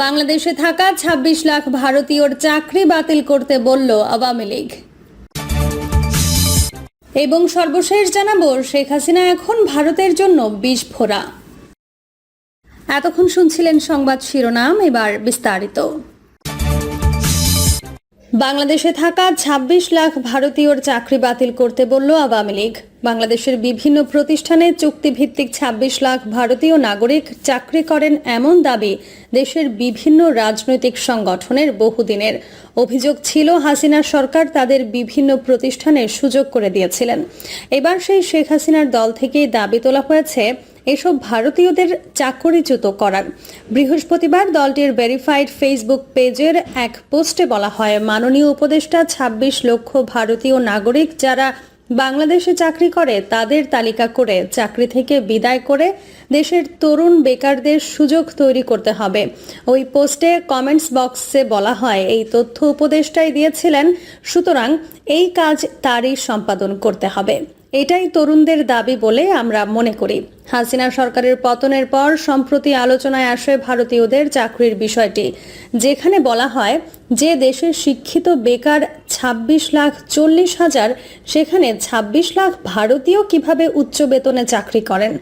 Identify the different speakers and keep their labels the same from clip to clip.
Speaker 1: বাংলাদেশে থাকা ২৬ লাখ ভারতীয়র চাকরি বাতিল করতে বলল আওয়ামী লীগ। এবং সর্বশেষ জানাব, শেখ হাসিনা এখন ভারতের জন্য বিষ ফোরা এতক্ষণ শুনছিলেন সংবাদ শিরোনাম, এবার বিস্তারিত। বাংলাদেশে থাকা ২৬ লাখ ভারতীয়র চাকরি বাতিল করতে বলল আওয়ামী লীগ। বাংলাদেশের বিভিন্ন প্রতিষ্ঠানে চুক্তিভিত্তিক ২৬ লাখ ভারতীয় নাগরিক চাকরি করেন এমন দাবি দেশের বিভিন্ন রাজনৈতিক সংগঠনের বহুদিনের। অভিযোগ ছিল, হাসিনা সরকার তাদের বিভিন্ন প্রতিষ্ঠানে সুযোগ করে দিয়েছিলেন। এবার সেই শেখ হাসিনার দল থেকেই দাবি তোলা হয়েছে এসব ভারতীয়দের চাকরিচ্যুত করার। বৃহস্পতিবার দলটির ভেরিফাইড ফেসবুক পেজের এক পোস্টে বলা হয়, মাননীয় উপদেষ্টা ২৬ লক্ষ ভারতীয় নাগরিক যারা বাংলাদেশে চাকরি করে, তাদের তালিকা করে চাকরি থেকে বিদায় করে দেশের তরুণ বেকারদের সুযোগ তৈরি করতে হবে। ওই পোস্টে কমেন্টস বক্সে বলা হয়, এই তথ্য উপদেষ্টাই দিয়েছিলেন, সুতরাং এই কাজ তারই সম্পাদন করতে হবে। এটাই তরুণদের দাবি বলে আমরা মনে করি। হাসিনা সরকারের পতনের পর সম্প্রতি আলোচনায় আসে ভারতীয়দের চাকরির বিষয়টি। যেখানে বলা হয়, যে দেশে শিক্ষিত বেকার ২৬ লাখ চল্লিশ হাজার, সেখানে ২৬ লাখ ভারতীয় কীভাবে উচ্চ বেতনে চাকরি করেন?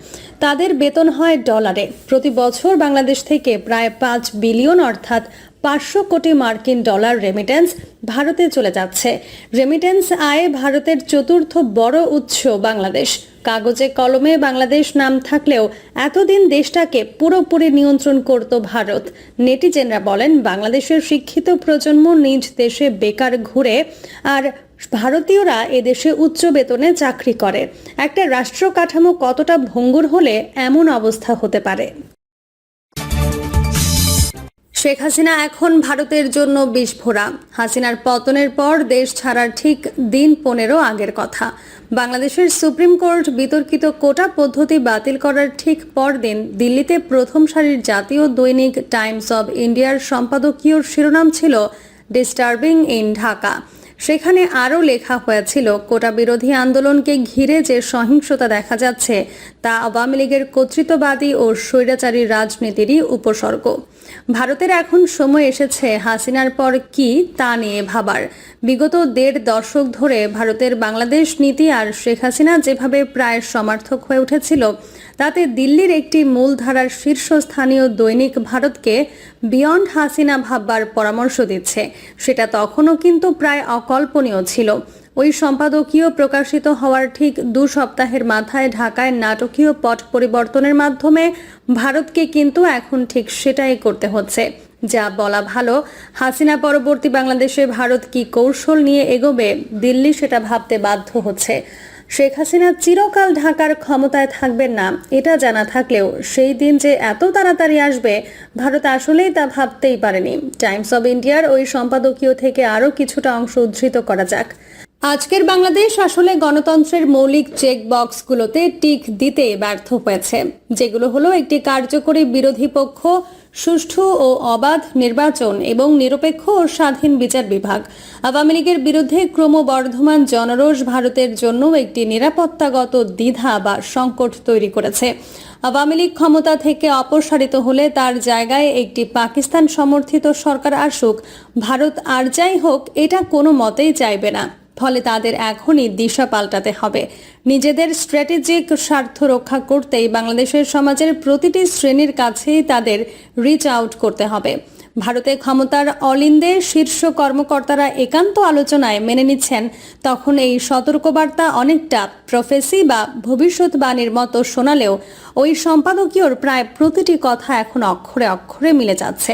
Speaker 1: তাদের বেতন হয় ডলারে। প্রতি বছর বাংলাদেশ থেকে প্রায় পাঁচ বিলিয়ন, অর্থাৎ পাঁচশো কোটি মার্কিন ডলার রেমিটেন্স ভারতে চলে যাচ্ছে। রেমিটেন্স আয়ে ভারতের চতুর্থ বড় উৎস বাংলাদেশ। কাগজে কলমে বাংলাদেশ নাম থাকলেও এতদিন দেশটাকে পুরোপুরি নিয়ন্ত্রণ করত ভারত। নেটিজেনরা বলেন, বাংলাদেশের শিক্ষিত প্রজন্ম নিজ দেশে বেকার ঘুরে আর ভারতীয়রা এদেশে উচ্চ বেতনে চাকরি করে। একটা রাষ্ট্র কাঠামো কতটা ভঙ্গুর হলে এমন অবস্থা হতে পারে? শেখ হাসিনা এখন ভারতের জন্য বিস্ফোরা। হাসিনার পতনের পর দেশ ছাড়ার ঠিক দিন পনেরো আগের কথা। বাংলাদেশের সুপ্রিম কোর্ট বিতর্কিত কোটা পদ্ধতি বাতিল করার ঠিক পরদিন দিল্লিতে প্রথম সারির জাতীয় দৈনিক টাইমস অব ইন্ডিয়ার সম্পাদকীয় শিরোনাম ছিল ডিস্টার্বিং ইন ঢাকা। সেখানে আরও লেখা হয়েছিল, কোটা বিরোধী আন্দোলনকে ঘিরে যে সহিংসতা দেখা যাচ্ছে, তা আওয়ামী লীগের কর্তৃত্ববাদী ও স্বৈরাচারী রাজনীতিরই উপসর্গ। ভারতের এখন সময় এসেছে হাসিনার পর কি তা নিয়ে ভাবার। বিগত দেড় দশক ধরে ভারতের বাংলাদেশ নীতি আর শেখ হাসিনা যেভাবে প্রায় সমার্থক হয়ে উঠেছিল, তাতে দিল্লির একটি মূলধারার শীর্ষস্থানীয় দৈনিক ভারতকে বিয়ন্ড হাসিনা ভাববার পরামর্শ দিচ্ছে। সেটা তখনও কিন্তু প্রায় অকল্পনীয় ছিল। ওই সম্পাদকীয় প্রকাশিত হওয়ার ঠিক দু সপ্তাহের মাথায় ঢাকায় নাটকীয় পট পরিবর্তনের মাধ্যমে ভারতকে কিন্তু এখন ঠিক সেটাই করতে হচ্ছে। যা বলা ভালো, হাসিনা পরবর্তী বাংলাদেশে ভারত কি কৌশল নিয়ে এগোবে, দিল্লি সেটা ভাবতে বাধ্য হচ্ছে। শেখ হাসিনা চিরকাল ঢাকার ক্ষমতায় থাকবেন না, এটা জানা থাকলেও সেই দিন যে এত তাড়াতাড়ি আসবে, ভারত আসলেই তা ভাবতেই পারেনি। টাইমস অব ইন্ডিয়ার ওই সম্পাদকীয় থেকে আরও কিছুটা অংশ উদ্ধৃত করা যাক। আজকের বাংলাদেশ আসলে গণতন্ত্রের মৌলিক চেক বক্সগুলোতে টিক দিতে ব্যর্থ হয়েছে, যেগুলো হলো একটি কার্যকরী বিরোধী পক্ষ, সুষ্ঠু ও অবাধ নির্বাচন এবং নিরপেক্ষ ও স্বাধীন বিচার বিভাগ। আওয়ামী লীগের বিরুদ্ধে ক্রমবর্ধমান জনরোষ ভারতের জন্য একটি নিরাপত্তাগত দ্বিধা বা সংকট তৈরি করেছে। আওয়ামী লীগ ক্ষমতা থেকে অপসারিত হলে তার জায়গায় একটি পাকিস্তান সমর্থিত সরকার আসুক, ভারত আর যাই হোক, এটা কোনো মতেই চাইবে না। ফলে তাদের এখনই দিশা পাল্টাতে হবে। নিজেদের স্ট্র্যাটেজিক স্বার্থ রক্ষা করতেই বাংলাদেশের সমাজের প্রতিটি শ্রেণির কাছেই তাদের রিচ আউট করতে হবে। ভারতে ক্ষমতার অলিন্দে শীর্ষ কর্মকর্তারা একান্ত আলোচনায় মেনে নিচ্ছেন। তখন এই সতর্কবার্তা অনেকটা প্রফেসি বা ভবিষ্যৎবাণীর মতো শোনালেও ওই সম্পাদকীয়র প্রায় প্রতিটি কথা এখন অক্ষরে অক্ষরে মিলে যাচ্ছে।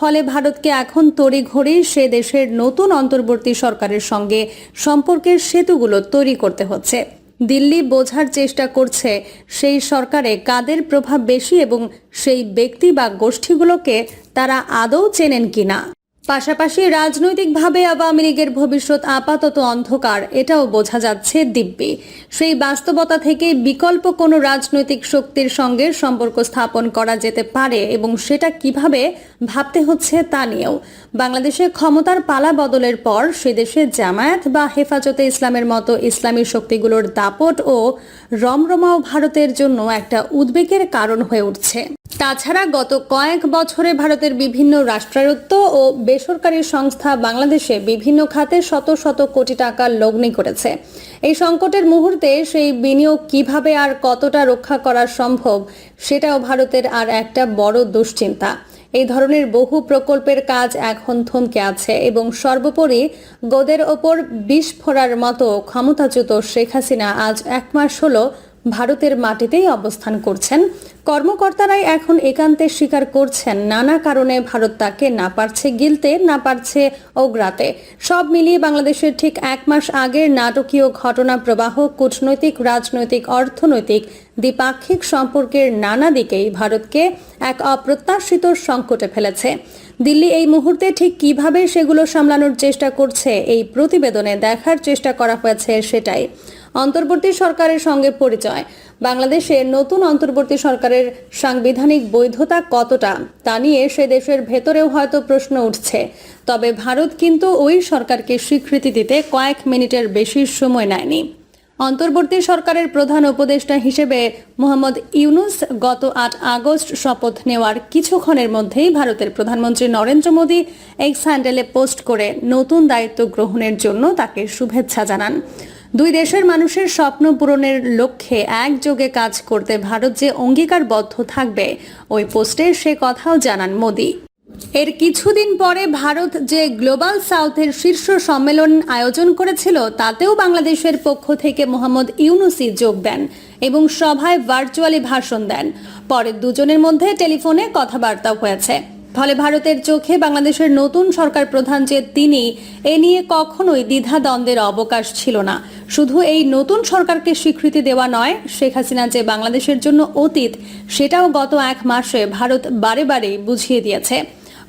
Speaker 1: ফলে ভারতকে এখন তড়িঘড়ি সে দেশের নতুন অন্তর্বর্তী সরকারের সঙ্গে সম্পর্কের সেতুগুলো তৈরি করতে হচ্ছে। দিল্লি বোঝার চেষ্টা করছে সেই সরকারে কাদের প্রভাব বেশি এবং সেই ব্যক্তি বা গোষ্ঠীগুলোকে তারা আদৌ চেনেন কিনা। পাশাপাশি রাজনৈতিকভাবে আওয়ামী লীগের ভবিষ্যৎ আপাতত অন্ধকার, এটাও বোঝা যাচ্ছে দিব্যি। সেই বাস্তবতা থেকে বিকল্প কোনো রাজনৈতিক শক্তির সঙ্গে সম্পর্ক স্থাপন করা যেতে পারে এবং সেটা কীভাবে ভাবতে হচ্ছে তা নিয়েও। বাংলাদেশে ক্ষমতার পালা বদলের পর সে দেশে জামায়াত বা হেফাজতে ইসলামের মতো ইসলামী শক্তিগুলোর দাপট ও রমরমাও ভারতের জন্য একটা উদ্বেগের কারণ হয়ে উঠছে। তাছাড়া গত কয়েক বছরে ভারতের বিভিন্ন রাষ্ট্রায়ত্ত ও বেসরকারি সংস্থা বাংলাদেশে বিভিন্ন খাতে শত শত কোটি টাকা লগ্নি করেছে। এই সংকটের মুহূর্তে সেই বিনিয়োগ কীভাবে আর কতটা রক্ষা করা সম্ভব, সেটাও ভারতের আর একটা বড় দুশ্চিন্তা। এই ধরনের বহু প্রকল্পের কাজ এখন থমকে আছে এবং সর্বোপরি গোদের ওপর বিষ ফোড়ার মতো ক্ষমতাচ্যুত শেখ হাসিনা আজ এক মাস হলো ভারতের মাটিতেই অবস্থান করছেন। কর্মকর্তারাই এখন একান্তে স্বীকার করছেন, নানা কারণে ভারত তাকে না পারছে গিলতে, না পারছে ওগ্রাতে সব মিলিয়ে বাংলাদেশের ঠিক এক মাস আগের নাটকীয় ঘটনা প্রবাহ, কূটনৈতিক, রাজনৈতিক, অর্থনৈতিক, দ্বিপাক্ষিক সম্পর্কের নানা দিকেই ভারতকে এক অপ্রত্যাশিত সংকটে ফেলেছে। দিল্লি এই মুহূর্তে ঠিক কীভাবে সেগুলো সামলানোর চেষ্টা করছে, এই প্রতিবেদনে দেখার চেষ্টা করা হয়েছে সেটাই। অন্তর্বর্তী সরকারের সঙ্গে পরিচয়। বাংলাদেশে নতুন অন্তর্বর্তী সরকারের সাংবিধানিক বৈধতা কতটা, তা নিয়ে সে দেশের ভেতরেও হয়তো প্রশ্ন উঠছে। তবে ভারত কিন্তু ওই সরকারকে স্বীকৃতি দিতে কয়েক মিনিটের বেশি সময় নেয়নি। অন্তর্বর্তী সরকারের প্রধান উপদেষ্টা হিসেবে মোহাম্মদ ইউনুস গত আট আগস্ট শপথ নেওয়ার কিছুক্ষণের মধ্যেই ভারতের প্রধানমন্ত্রী নরেন্দ্র মোদী এক্স হ্যান্ডেলে পোস্ট করে নতুন দায়িত্ব গ্রহণের জন্য তাকে শুভেচ্ছা জানান। দুই দেশের মানুষের স্বপ্ন পূরণের লক্ষ্যে একযোগে কাজ করতে ভারত যে অঙ্গীকারবদ্ধ থাকবে, ওই পোস্টে সে কথাও জানান মোদী। এর কিছুদিন পরে ভারত যে গ্লোবাল সাউথের শীর্ষ সম্মেলন আয়োজন করেছিল, তাতেও বাংলাদেশের পক্ষ থেকে মোহাম্মদ ইউনুসি যোগ দেন এবং সভায় ভার্চুয়ালি ভাষণ দেন। পরে দুজনের মধ্যে টেলিফোনে কথাবার্তা হয়েছে। ফলে ভারতের চোখে বাংলাদেশের নতুন সরকার প্রধান যে তিনি, এ নিয়ে কখনোই দ্বিধা দ্বন্দ্বের অবকাশ ছিল না। শুধু এই নতুন সরকারকে স্বীকৃতি দেওয়া নয়, শেখ হাসিনা যে বাংলাদেশের জন্য অতীত, সেটাও গত এক মাসে ভারত বারে বারে বুঝিয়ে দিয়েছে।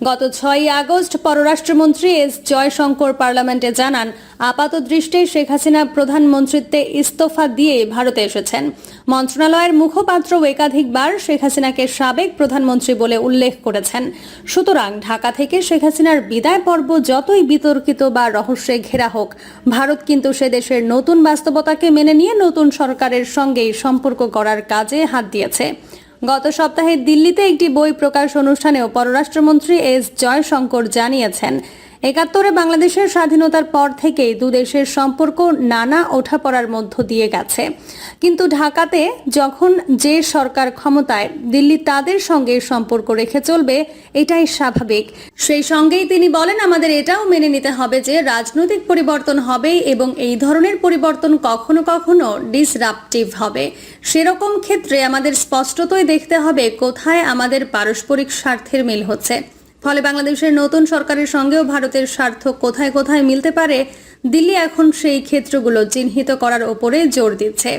Speaker 1: গত ছয়ই আগস্ট পররাষ্ট্রমন্ত্রী এস জয়শঙ্কর পার্লামেন্টে জানান, আপাত দৃষ্টে শেখ হাসিনা প্রধানমন্ত্রীত্বে ইস্তফা দিয়ে ভারতে এসেছেন। মন্ত্রণালয়ের মুখপাত্র একাধিকবার শেখ হাসিনাকে সাবেক প্রধানমন্ত্রী বলে উল্লেখ করেছেন। সুতরাং ঢাকা থেকে শেখ হাসিনার বিদায় পর্ব যতই বিতর্কিত বা রহস্যে ঘেরা হোক, ভারত কিন্তু সে দেশের নতুন বাস্তবতাকে মেনে নিয়ে নতুন সরকারের সঙ্গেই সম্পর্ক করার কাজে হাত দিয়েছে। গত সপ্তাহে দিল্লিতে একটি বই প্রকাশ অনুষ্ঠানেও পররাষ্ট্রমন্ত্রী এস জয়শঙ্কর জানিয়েছেন। একাত্তরে বাংলাদেশের স্বাধীনতার পর থেকেই দু দেশের সম্পর্ক নানা ওঠাপড়ার মধ্য দিয়ে গেছে। কিন্তু ঢাকাতে যখন যে সরকার ক্ষমতায়, দিল্লি তাদের সঙ্গে সম্পর্ক রেখে চলবে, এটাই স্বাভাবিক। সেই সঙ্গেই তিনি বলেন, আমাদের এটাও মেনে নিতে হবে যে রাজনৈতিক পরিবর্তন হবে এবং এই ধরনের পরিবর্তন কখনো কখনো ডিসরাপটিভ হবে। সেরকম ক্ষেত্রে আমাদের স্পষ্টতই দেখতে হবে কোথায় আমাদের পারস্পরিক স্বার্থের মিল হচ্ছে। ফলে বাংলাদেশের নতুন সরকারের সঙ্গেও ভারতের স্বার্থ কোথায় কোথায় মিলতে পারে, দিল্লি এখন সেই ক্ষেত্রগুলো চিহ্নিত করার ওপরে জোর দিচ্ছে।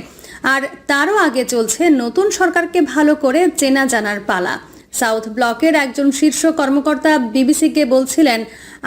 Speaker 1: আর তারও আগে চলছে নতুন সরকারকে ভালো করে চেনা জানার পালা। সাউথ ব্লকের একজন শীর্ষ কর্মকর্তা বিবিসিকে বলছিলেন,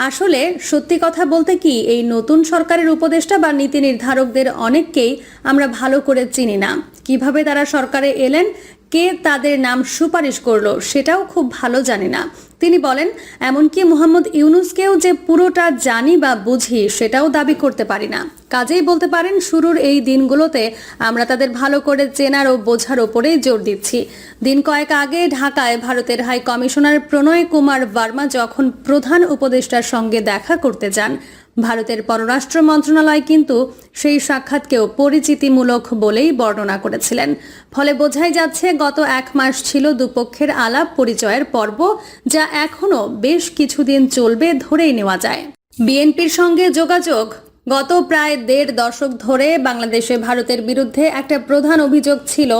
Speaker 1: আসলে সত্যি কথা বলতে কি, এই নতুন সরকারের উপদেষ্টা বা নীতি নির্ধারকদের অনেককেই আমরা ভালো করে চিনি না। কীভাবে তারা সরকারে এলেন, কে তাদের নাম সুপারিশ করল, সেটাও খুব ভালো জানি না। তিনি বলেন, এমনকি মোহাম্মদ ইউনুসকেও যে পুরোটা জানি বা বুঝি সেটাও দাবি করতে পারি না। কাজেই বলতে পারেন, শুরুর এই দিনগুলোতে আমরা তাদের ভালো করে চেনার ও বোঝার ওপরেই জোর দিচ্ছি। দিন কয়েক আগে ঢাকায় ভারতের হাই কমিশনার প্রণয় কুমার বার্মা যখন প্রধান উপদেষ্টার সঙ্গে দেখা করতে যান ভারতের পররাষ্ট্র মন্ত্রণালয় কিন্তু সেই সাক্ষাৎকেও পরিচিতিমূলক বলেই বর্ণনা করেছিলেন। ফলে বোঝাই যাচ্ছে, গত এক মাস ছিল দুপক্ষের আলাপ পরিচয়ের পর্ব, যা এখনও বেশ কিছুদিন চলবে ধরেই নেওয়া যায়। বিএনপির সঙ্গে যোগাযোগ, গত প্রায় দেড় দশক ধরে বাংলাদেশে ভারতের বিরুদ্ধে একটা প্রধান অভিযোগ ছিল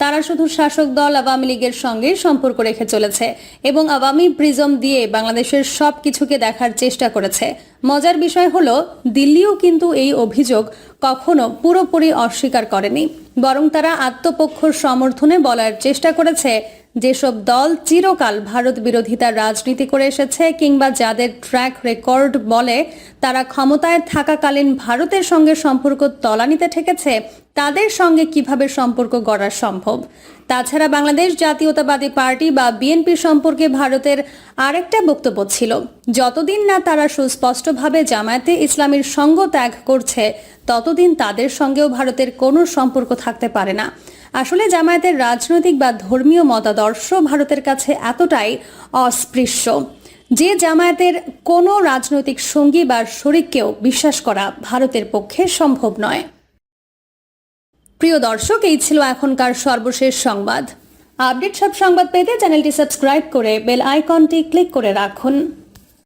Speaker 1: তারা শুধু শাসক দল আওয়ামী লীগের সঙ্গে সম্পর্ক রেখে চলেছে এবং আওয়ামী প্রিজম দিয়ে বাংলাদেশের সব কিছুকে দেখার চেষ্টা করেছে। মজার বিষয় হলো, দিল্লিও কিন্তু এই অভিযোগ কখনো পুরোপুরি অস্বীকার করেনি। বরং তারা আত্মপক্ষর সমর্থনে বলার চেষ্টা করেছে যেসব দল চিরকাল ভারত বিরোধিতার রাজনীতি করে এসেছে কিংবা যাদের ট্র্যাক রেকর্ড বলে তারা ক্ষমতায় থাকাকালীন ভারতের সঙ্গে সম্পর্ক তলানিতে ঠেকেছে, তাদের সঙ্গে কীভাবে সম্পর্ক গড়া সম্ভব? তাছাড়া বাংলাদেশ জাতীয়তাবাদী পার্টি বা বিএনপি সম্পর্কে ভারতের আরেকটা বক্তব্য ছিল, যতদিন না তারা সুস্পষ্টভাবে জামায়াতে ইসলামীর সঙ্গ ত্যাগ করছে, ততদিন তাদের সঙ্গেও ভারতের কোনো সম্পর্ক থাকতে পারে না। আসলে জামায়াতের রাজনৈতিক বা ধর্মীয় মতাদর্শ ভারতের কাছে এতটাই অস্পৃশ্য, যে জামায়াতের কোনো রাজনৈতিক সঙ্গী বা শরিককেও বিশ্বাস করা ভারতের পক্ষে সম্ভব নয়। প্রিয় দর্শক, এই ছিল এখনকার সর্বশেষ সংবাদ। আপডেট সব সংবাদ পেতে চ্যানেলটি সাবস্ক্রাইব করে বেল আইকনটি ক্লিক করে রাখুন।